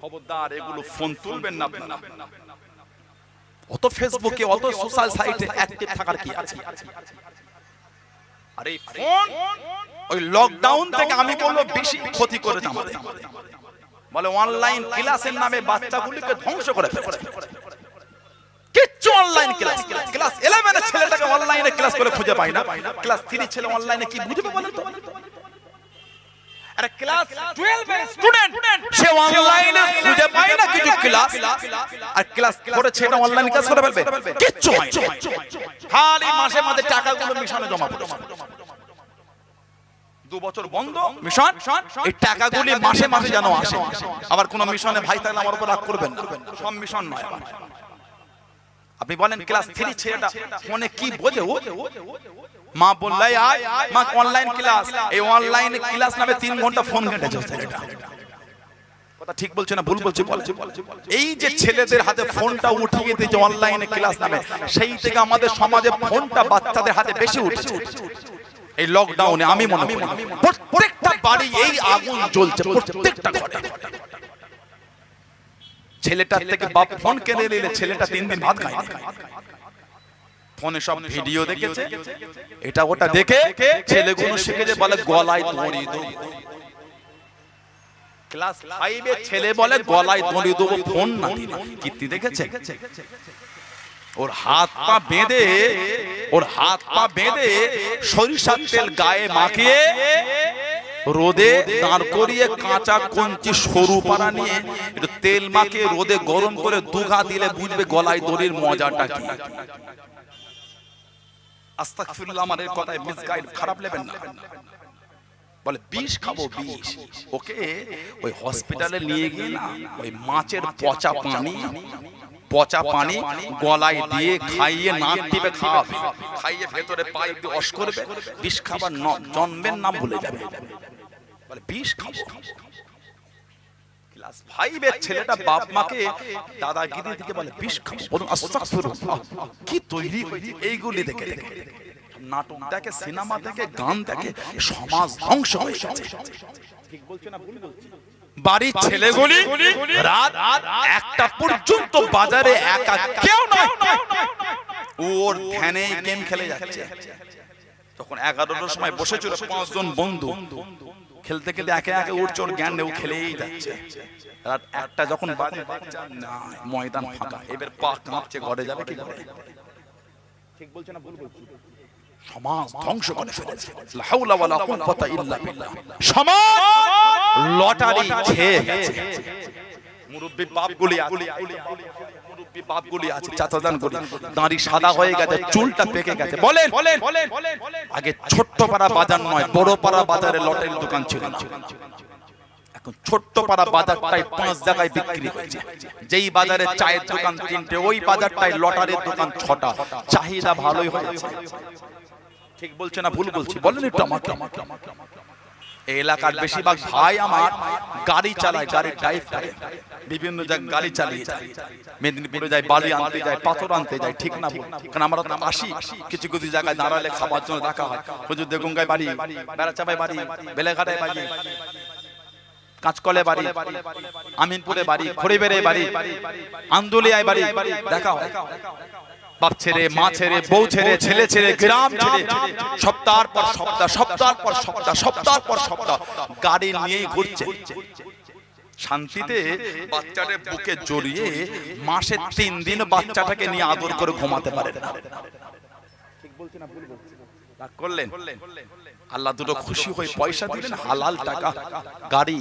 খবরদার এগুলো ফোন তুলবেন না অত ফেসবুকে অত সোশ্যাল সাইটে অ্যাক্টিভ থাকার কি আছে আরে ফোন ওই লকডাউন থেকে আমি বলব বেশি ক্ষতি করেছে আমাদের বলে অনলাইন ক্লাসের নামে বাচ্চাগুলিকে ধ্বংস করে ফেলেছে কিচ্ছু অনলাইন ক্লাস ক্লাস 11 এর ছেলেটাকে অনলাইনে ক্লাস করে খুঁজে পাই না ক্লাস 3 ছেলে অনলাইনে কি বুঝবে বলেন তো আরে ক্লাস 12 এর স্টুডেন্ট সে অনলাইনে খুঁজে পায় না কিছু ক্লাস আর ক্লাস করে সেটা অনলাইন ক্লাস করে ফেলবে। কিচ্ছু হয় খালি মাসে মাসে টাকাগুলো মিশনে জমা পড়েছে। দু বছর বন্ধ। মিশন? এই টাকাগুলি মাসে মাসে যেন আসে। আবার কোন মিশনে ভাই তাহলে আমার উপর রাগ করবেন না। সব মিশন নয় আপনি বলেন ক্লাস থ্রি ছেলেটা ফোনে কি বোঝে ও? মা বললাই আয় মা অনলাইন ক্লাস এই অনলাইন ক্লাস নামে তিন ঘণ্টা ফোন ঘেঁটেছে ছেলেটা। কথা ঠিক বলছে না? ভুল বলছে বলে? এই যে ছেলেদের হাতে ফোনটা উঠিয়ে দিয়েছে অনলাইনে ক্লাস নামে। সেই থেকে আমাদের সমাজে ফোনটা বাচ্চাদের হাতে বেশি উঠেছে। এই লকডাউনে আমি মনে করি। প্রত্যেকটা বাড়ি এই আগুন জ্বলছে প্রত্যেকটা ঘরে। ছেলেটার থেকে বাপ ফোন কেড়ে নিলে ছেলেটা তিন দিন ভাত খায়নি ফোনে সব ভিডিও দেখেছে? এটা ওটা দেখে ছেলেগুলো শিখেছে বলে গলায় দড়ি দেবো। ক্লাস ফাইভে ছেলে বলে গলায় দড়ি দেবো ফোন না কীর্তি দেখেছে? ওর হাত পা বেঁধে ওর হাত পা বেঁধে সরিষার তেল গায়ে মাখিয়ে রোদে দাঁড় করিয়ে কাঁচা কঞ্চি সরু পাড়া নিয়ে একটু তেল মাখিয়ে রোদে গরম করে দুঘা দিলে বুঝবে গলায় দড়ির মজাটা কি। খারাপ নেবেন বলে, বিষ খাব ওই হসপিটালে নিয়ে গিয়ে ওই মাছের পচা পানি পচা পানি গলায় দিয়ে খাইয়ে বিষ খাবার জন্মের নাম ভুলে যাবে। বলে বিষ খাব? ক্লাস ফাইভের ছেলেটা বাপ মাকে দাদাগিরি দিকে বলে বিষ খাব? বলুন আস্তাগফিরুল্লাহ। কি তৈরি? হয়েছে এইগুলি দেখে দেখে নাটক দেখে সিনেমা দেখে গান দেখে সমাজ ধ্বংস হয়ে গেছে। ঠিক বলছে না ভুল বলছে। বাড়ির ছেলেগুলি রাত একটা পর্যন্ত বাজারে একা কেউ নয়। ওর ধ্যানে গেম খেলে যাচ্ছে। তখন এগারোটার সময় বসেছিল পাঁচজন বন্ধু। খেলতে খেলতে একে একে উঠছে ওর জ্ঞান নেই খেলেই যাচ্ছে। রাত একটা যখন বাজে না ময়দান ফাঁকা। এবার পা কাঁপছে ঘরে যাবে কি করে ঠিক বলছে না ভুল বলছি? সমাজ ধ্বংস করে ফেলেছে। লা হাওলা ওয়ালা কুওয়াতা ইল্লা বিল্লাহ। সমাজ লটারি খেয়ে গেছে। মুরব্বি বাপগুলি আছে মুরব্বি বাপগুলি আছে চাচাজান গুলি দাঁড়ি সাদা হয়ে গেছে চুলটা পেকে গেছে। বলেন। আগে ছোট্ট পাড়া বাজার নয় বড় পাড়া বাজারে লটারির দোকান ছিল না। এখন ছোট্ট পাড়া বাজারটাই পাঁচ জায়গায় বিক্রি হয়েছে। যেই বাজারে চায়ের দোকান তিনটে ওই বাজারটাই লটারির দোকান ছটা। চাহিদা ভালোই হয়েছে। ঠিক বলছে না ভুল বলছি? বলেন একটু আমাকে। এই এলাকার বেশিরভাগ ভাই আমার গাড়ি চালায় গাড়ি ড্রাইভ করে। বিভিন্ন জায়গায় গাড়ি চালিয়ে যায়। মেদিনীপুরে যায় বালি আনতে যায় পাথর আনতে যায় ঠিক না? কারণ আমরা তো আসি কিছু কিছু জায়গায় দাঁড়ালে খাবার জন্য রাখা হয়। হুজুর দেগঙ্গায় বাড়ি বেড়াচাপায় বাড়ি। বেলেঘাটায় বাড়ি। কাঁচকলে বাড়ি, আমিনপুরে বাড়ি খড়িবেড়ে বাড়ি, আন্দুলিয়ায় বাড়ি, দেখা বাপ ছেড়ে, মা ছেড়ে, বউ ছেড়ে, ছেলে ছেড়ে, গ্রাম ছেড়ে, সপ্তাহ পর সপ্তাহ সপ্তাহ পর সপ্তাহ সপ্তাহ পর সপ্তাহ, গাড়ি নিয়েই ঘুরছে। শান্তিতে বাচ্চাটাকে বুকে জড়িয়ে মাসে তিন দিন বাচ্চাটাকে নিয়ে আদর করে ঘুমাতে পারে না। করলেন? আল্লাহ দুটো খুশি হয়ে পয়সা দিলেন হালাল টাকা গাড়ি।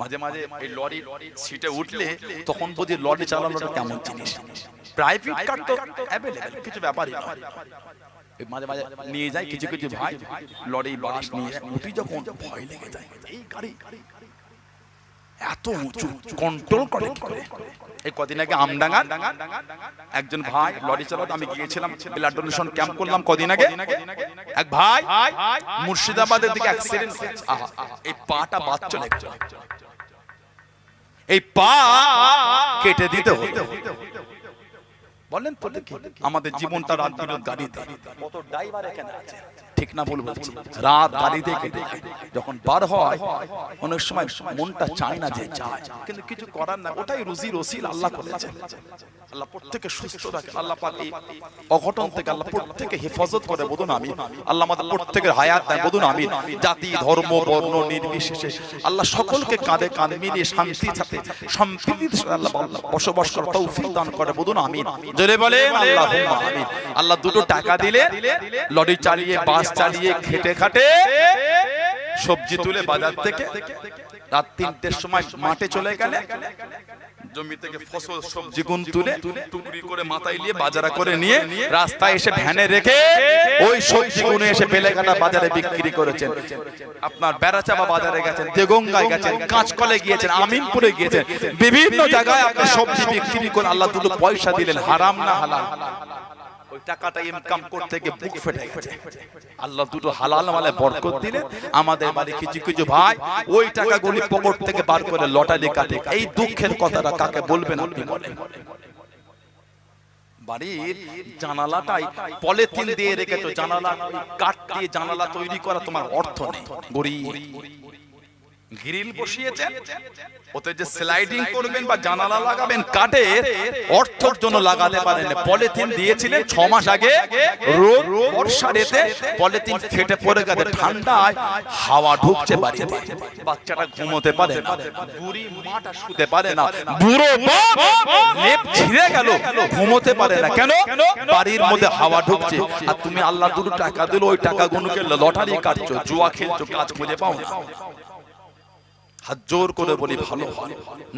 মাঝে মাঝে এই লরি সিটে উঠলে তখন বুঝি লরি চালানোটা কেমন জিনিস। প্রাইভেট কার তো অ্যাভেলেবেল কিছু ব্যাপারই নয় মাঝে মাঝে নিয়ে যায় কিছু কিছু ভাই লরি বাস নিয়ে উঠি যখন ভয় লেগে যায়। এই গাড়ি এত উঁচু কন্ট্রোল করে কি করে। এই কদিন আগে আমডাঙ্গা একজন ভাই লরি চালাতো আমি গিয়েছিলাম ব্লাড ডোনেশন ক্যাম্প করলাম কদিন আগে। এক ভাই মুর্শিদাবাদের দিকে অ্যাক্সিডেন্ট এই পাটা বাদ চলে এই পা কেটে দিতে হতো বলেন তো দেখি। আমাদের জীবনটা রাত বিরোধ গাড়িতে। কত ড্রাইভার এখানে আছে? ঠিক না ভুল বলছি। রাত গাড়িতে। কেটে যায়। যখন বার হয় অনেক সময় মনটা চায় না যে যায় কিন্তু কিছু করার না ওটাই রুজি রসিল আল্লাহ করেছে? আল্লাহ প্রত্যেকে সুস্থ রাখে আল্লাহ পাক। এই অঘটন থেকে আল্লাহ প্রত্যেকে হেফাজত করে বলুন আমি আল্লাহ আমাদের প্রত্যেকের হায়াত দেয় বলুন আমি জাতি ধর্ম বর্ণ নির্বিশেষে আল্লাহ সকলকে কাঁধে কাঁধ মিলিয়ে শান্তির সাথে সম্প্রীতির সাথে আল্লাহ বসবাস করে তৌফিক দান করে বলুন আমি জোরে বলেন। আল্লাহ আমিন। আল্লাহ দুটো টাকা দিলে লরি চালিয়ে বাস চালিয়ে খেটে খাটে সবজি তুলে বাজার থেকে রাত তিনটের সময় মাঠে চলে গেলে জমি থেকে ফসল সবজি গুণ তুলে টুকরি করে মাথায় নিয়ে বাজারা করে নিয়ে রাস্তায় এসে ভ্যানে রেখে ওই সবজি গুনে এসে বেলেঘাটা বাজারে বিক্রি করেছেন। আপনার বেড়াচাপা বাজারে গেছেন দেগঙ্গায় গেছেন কাঁচকলে গিয়েছেন আমিনপুরে গিয়েছেন বিভিন্ন জায়গায় আপনি সবজি বিক্রি করে আল্লাহ দুটো পয়সা দিলেন হারাম না হালাল? ওই টাকাটা ইনকাম করতে গিয়ে বুক ফেটে গেছে। আল্লাহ দুটো হালাল মালে বরকত দিলে আমাদের বাড়ি কিছু কিছু ভাই ওই টাকাগুলি পকেট থেকে বার করে লটারি কাটে। এই দুঃখের কথাটা কাকে বলবেন আপনি বলেন। বাড়ির জানালাটাই পলিথিন দিয়ে রেখেছো জানালা কাঠ দিয়ে জানালা তৈরি করা তোমার অর্থ নেই। গরিব। গ্রিল বসিয়েছেন। ওতে যে স্লাইডিং করবেন বা জানালা লাগাবেন কাটে অর্থের জন্য লাগাতে পারেন পলিথিন দিয়েছিলেন ছ মাস আগে। রোদ বর্ষার এতে পলিথিন ফেটে পড়ে গেছে ঠান্ডায়। হাওয়া ঢুকছে বাড়িতে। বাচ্চাটা ঘুমোতে পারে না। বুড়ি মাটা শুতে পারে না। বুড়ো বাপ লেপ ছিঁড়ে গেল। ঘুমোতে পারে না। কেন? বাড়ির মধ্যে হাওয়া ঢুকছে। আর তুমি আল্লাহ দুটো টাকা দিল ওই টাকা গুলোকে লটারি কাটছো জুয়া খেলছো কাজ খুঁজে পাও না। হাত জোর করে বলি ভালো হয়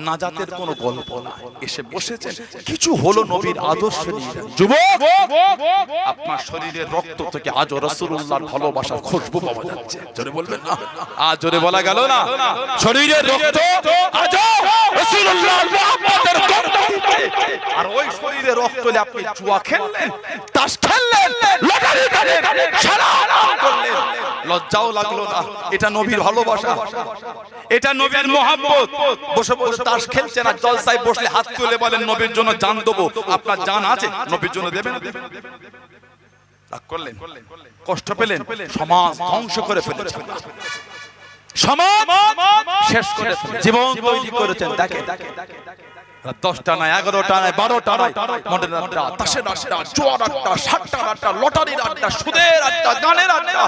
নাজাতের কোনো গল্প না এসে বসেছেন। কিছু হলো নবীর আদর্শ নিয়ে। যুবক। আপনার শরীরের রক্ত থেকে আজও রসুল্লাহর ভালোবাসার খুশবু পাওয়া যাচ্ছে। জোরে বলবেন না? আজ জোরে বলা গেল না? শরীরের রক্ত আজও গন্ধ আর ওই শরীরে রক্ত আপনি জুয়া খেললেন তাস খেললেন লটারি কাটলেন সারা লজ্জাও লাগল না। এটা নবীর ভালোবাসা। এটা নবীর মোহাম্মত বসে বসে তাস খেলছেন আর জলসায় বসলে হাত তুলে বলেন, নবীর জন্য জান দেবো। আপনার জান আছে? নবীর জন্য দেবেন? রাগ করলেন। কষ্ট পেলেন। সমাজ ধ্বংস করে ফেলেছেন। সমাজ শেষ করে জীবন তৈরি করেছেন। দেখে দশটা নয় এগারোটা নয় বারোটা নয় মডেল আড্ডা, তাসের আড্ডা, জোয়ার আড্ডা, সাতটার আড্ডা, লটারির আড্ডা, সুদের আড্ডা, গানের আড্ডা।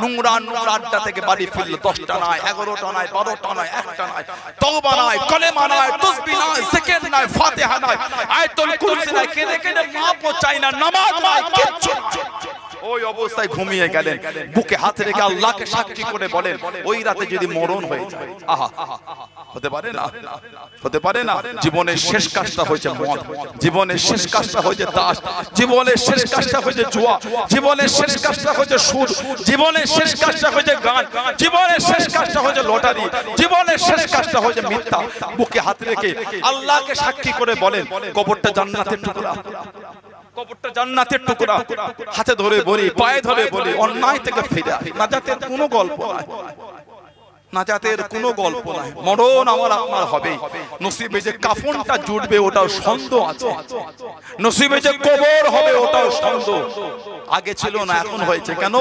নোংরা নোংরা আড্ডা থেকে বাড়ি ফিরল দশটা নয় এগারোটা নয় বারোটা নয় একটা নয় তওবা নয় কলেমা নয় তসবি নয় সেকেন্ড নয় ফাতেহা নয় আয়াতুল কুরসি নয় কেঁদে কেঁদে মাপও চাই না, নামাজ নয় কিচ্ছু নয়। ওই অবস্থায় ঘুমিয়ে গেলেন। বুকে হাত রেখে আল্লাহকে সাক্ষী করে বলেন ওই রাতে যদি মরণ হয়ে যায়। আহা হতে পারে না হতে পারে না। জীবনের শেষ কাজটা হয়েছে মদ। জীবনের শেষ কাজটা হয়েছে তাস। জীবনের শেষ কাজটা হয়েছে জুয়া। জীবনের শেষ কাজটা হয়েছে সুদ। জীবনের শেষ কাজটা হয়েছে গান। জীবনের শেষ কাজটা হয়েছে লটারি। জীবনের শেষ কাজটা হয়েছে মিথ্যা। বুকে হাত রেখে আল্লাহকে সাক্ষী করে বলেন কবরটা জান্নাতের টুকরা। হাতে ধরে বলি, পায়ে ধরে বলি, অন্যায় থেকে ফিরে কোনো গল্প কোনো গল্প নাই। মরণ আমার আপনার হবে নসিবে যে কাফনটা জুটবে, ওটাও সন্দেহ আছে। নসিবে যে কবর হবে, ওটাও সন্দেহ আগে ছিল না, এখন হয়েছে কেন?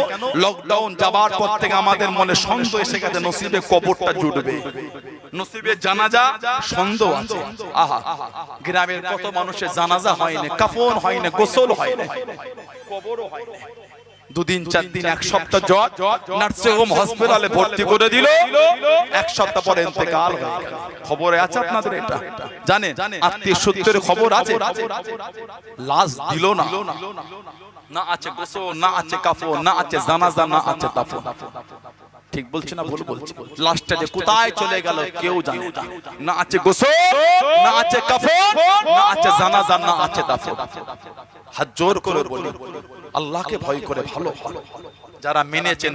লকডাউন যাবার পর থেকে আমাদের মনে সন্দেহ এসে গেছে, নসিবে কবরটা জুটবে। নসিবে জানাজা সন্দেহ আছে। আহা, গ্রামের কত মানুষের জানাজা হয়নি কাফন হয়নি গোসল হয়নি কবরও হয়নি দুদিন, চার দিন, এক সপ্তাহ জ্বর, নার্সিং হোম হসপিটালে ভর্তি করে দিল। এক সপ্তাহ পরে ইন্তেকাল হয়ে গেল। আছে আপনাদের এটা? জানেন, আত্মীয় সূত্রের খবর আছে? লাশ দিল না। না আছে গোসল, না আছে কাফন, না আছে জানাজা, না আছে তাফন। ঠিক বলছে না ভুল বলছে লাস্টটা যে কোথায় চলে গেল কেউ জানে না। না। আছে গোসল না আছে কাফন না আছে জানাজা না আছে দাফন। হাত জোর করে বলি আল্লাহকে ভয় করে ভালো ভালো যারা মেনেছেন